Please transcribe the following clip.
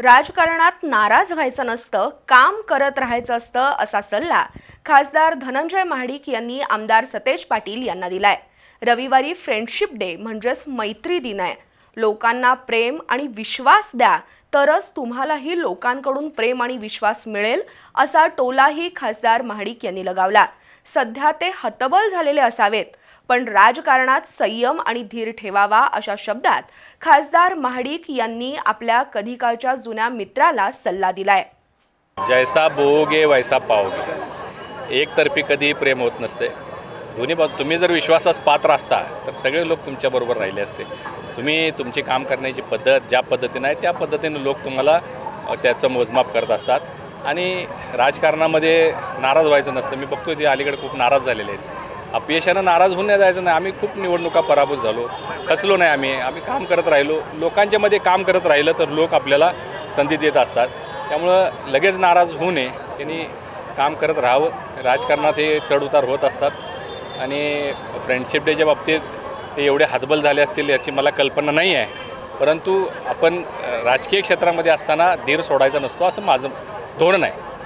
राजकारणात नाराज व्हायचं नसतं काम करत राहायचं असतं असा सल्ला खासदार धनंजय महाडिक यांनी आमदार सतेज पाटील यांना दिलाय. रविवारी फ्रेंडशिप डे म्हणजेच मैत्री दिन आहे. लोकांना प्रेम आणि विश्वास द्या तरच तुम्हालाही लोकांकडून प्रेम आणि विश्वास मिळेल असा टोलाही खासदार महाडिक यांनी लगावला. सध्या ते हतबल झालेले असावेत. पण राजकारणात संयम आणि धीर ठेवावा अशा शब्दात खासदार महाडिक यांनी आपल्या कधीकाळच्या जुन्या मित्राला सल्ला दिलाय. जैसा बोगे वैसा पाओगे. एकतर्फी कधी प्रेम होत नसते. दोन्ही तुम्ही जर विश्वासास पात्र असता तर सगळे लोक तुमच्याबरोबर राहिले असते. तुम्ही तुमची काम करण्याची पद्धत ज्या पद्धतीनं आहे त्या पद्धतीनं लोक तुम्हाला त्याचं मोजमाप करत असतात. आणि राजकारणामध्ये नाराज व्हायचं नसतं. मी बघतोय ते अलीकडे खूप नाराज झालेले आहेत. अपयशानं नाराज होऊन नाही जायचं नाही. आम्ही खूप निवडणुका पराभूत झालो. खचलो नाही आम्ही. आम्ही काम करत राहिलो. लोकांच्या मध्ये काम करत राहिलं तर लोक आपल्याला संधी देत असतात. त्यामुळं लगेच नाराज होऊ नये. त्यांनी काम करत राहावं. राजकारणात हे चढउतार होत असतात. आणि फ्रेंडशिप डेच्या बाबतीत ते एवढे हातबल झाले असतील याची मला कल्पना नाही आहे. परंतु आपण राजकीय क्षेत्रामध्ये असताना धीर सोडायचा नसतो असं माझं धोरण आहे.